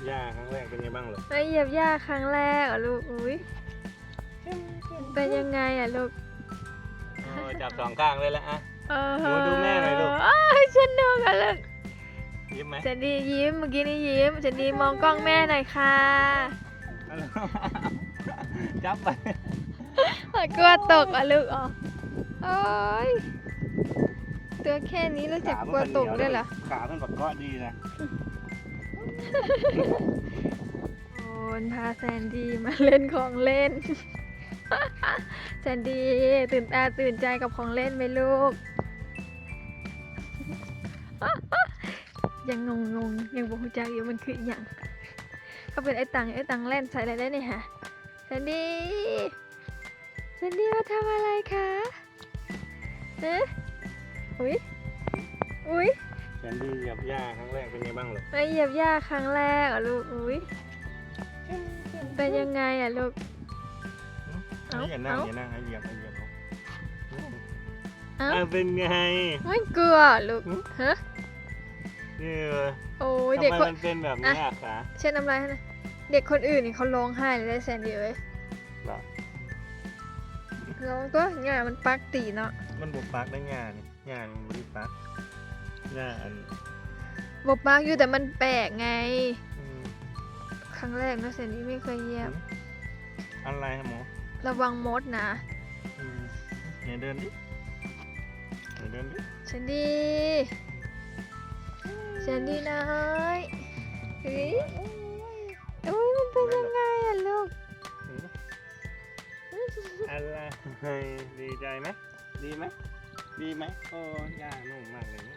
บหญ้าครั้งแรกเป็นไงบ้างเหรอมาเหยียบหญ้าครั้งแรกเหรอะลูก อุ้ยเป็นยังไงอะลูกโอ้จับสองข้างเลยละอะเออหนูดูแม่หน่อยลูกอ้ายสนุกอะลูกยิ้มไหมเจนดียิ้มเมื่อกี้นี่ยิ้มเจนดีมองกล้องแม่หน่อยค่ะจับไปกลัวตกอะลูกอ๋อโอ้ยตัวแค่นี้รู้จักกลัวตกด้วยเหรอ ขามันแบบเกาะดีนะ โอนพาแซนดี้มาเล่นของเล่น แซนดี้ตื่นตาตื่นใจกับของเล่นไหมลูก ยังงงงยังบอกหูจักอยู่มันคืออหย่างเขาเป็นไอ้ตังไอ้ตังเล่นใส่อะไรได้เนี่ยฮะแซนดี้แซนดี้มาทำอะไรคะเอ๊ะอุ้ยอุ้ย แคนดี้เหยียบหญ้าครั้งแรกเป็นไงบ้างเหรอมาเหยียบหญ้าครั้งแรกเหรอะลูกอุ้ยเป็นยังไงอะลูก เอ้า อย่านั่งเอ้าอย่านั่งให้เหยียบให้เหยียบเอาเอ้าอะเป็นไงไม่กลัวลูกหึฮะนี่โอ้ยทำเด็กไมคนมันเป็นแบบนี้อะขาเช่นน้ำลายให้หนะเด็กคนอื่นนี่เขาร้องไห้เลยได้แซนดี้เอ้ยเหรอร้องก็ง่ายมันปักตีเนาะมันบุกปักได้หญ้านี่หญ้านี่มันบุกปัก หญ้าอันบปักอยู่แต่มันแปลกไง อืมครั้งแรกเนอะแซนดี้ไม่เคยเหยียบ อะไรฮะหมอระวังมดนะอืมอย่าเดินดิอย่าเดินดิแซนดี้แซนดี้น้อยเฮ้ยอุ้ยมันเป็นยังไงอะลูกอะไรดีใจไหมดีไหมดีไหมโอ้ย่านุ่มมากเลยนี่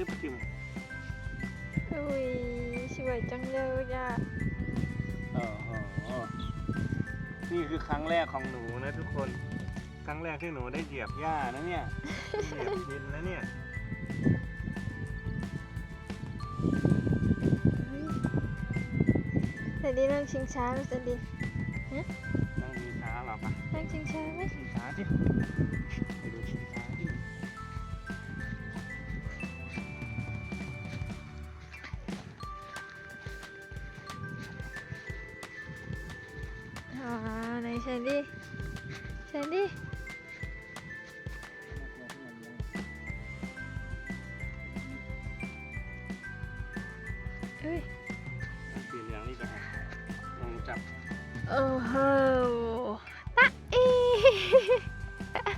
จึ๊บจึ๊บอุ้ยสวยจังเลยอะโอ้โหนี่คือครั้งแรกของหนูนะทุกคน ครั้งแรกที่หนูได้เหยียบหญ้านะเนี่ย เหยียบดินนะเนี่ยแซนดี้นั่งชิงช้าไหมแซนดี้ต้องมีช้าหรอปะนั่งชิงช้าไหมมีช้าดิไปดูชิง อ่าไหนแซนดี้แซนดี้เอ้ยสีเหลืองนี่ก็อะลองจับโอ้โหตะอี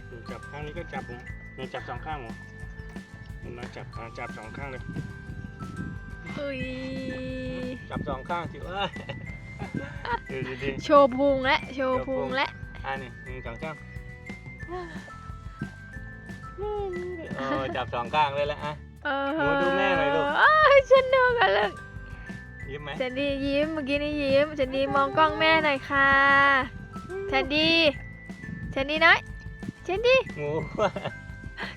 หนูจับข้างนี้ก็จับหนูหนูจับสองข้างหนูหนูมาจับอะจับสองข้างเลยอุ้ยจับสองข้างสิเอ้ย ดูดีดีโชว์พุงและโชว์พุงและๆอะนี่หนึ่งสองสามเออจับสองข้างเลยละอะเออหนูดูแม่หน่อยลูกอ้ายสนุกอะลูกยิ้มไหมแซนดี้ยิ้มเมื่อกี้นี่ยิ้มแซนดี้มองกล้องแม่หน่อยค่ะแซนดี้แซนดี้น้อยแซนดี้งู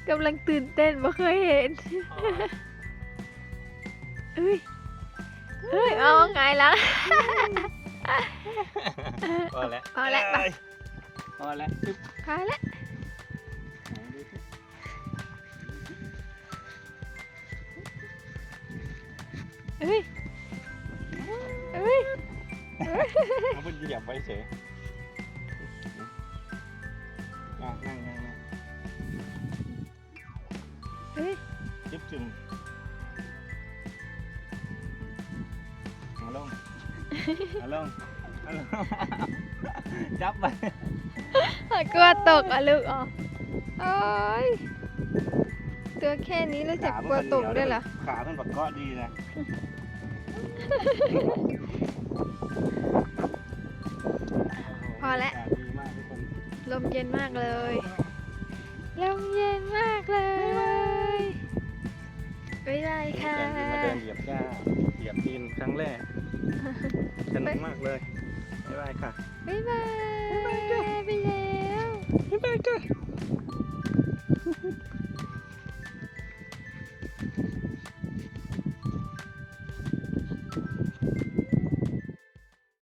กำลังตื่นเต้นไม่เคยเห็นเฮ้ยเฮ้ยเอาไงล่ะ พอแล้วพอแล้วไปเยพอแล้วจึ๊บพาละเฮ้ยเฮ้ยเอาไปเหยียบไว้เฉยอะนั่งนั่งนั่งเฮ้ยจึ๊บจึง เอาลงเอาลงจับไปกลัวตกอะลูกอ๋อโอ้ยตัวแค่นี้รู้จักกลัวตกด้วยเหรอ ขามันแบบเกาะดีนะพอแล้วขาดีมากทุกคนลมเย็นมากเลย ลมเย็นมากเลยบ๊ายบายค่ะแกนมาเดินเหยียบหญ้าเหยียบดินครั้งแรกสนุก มากเลยบ๊ายบายค่ะ บ๊ายบาย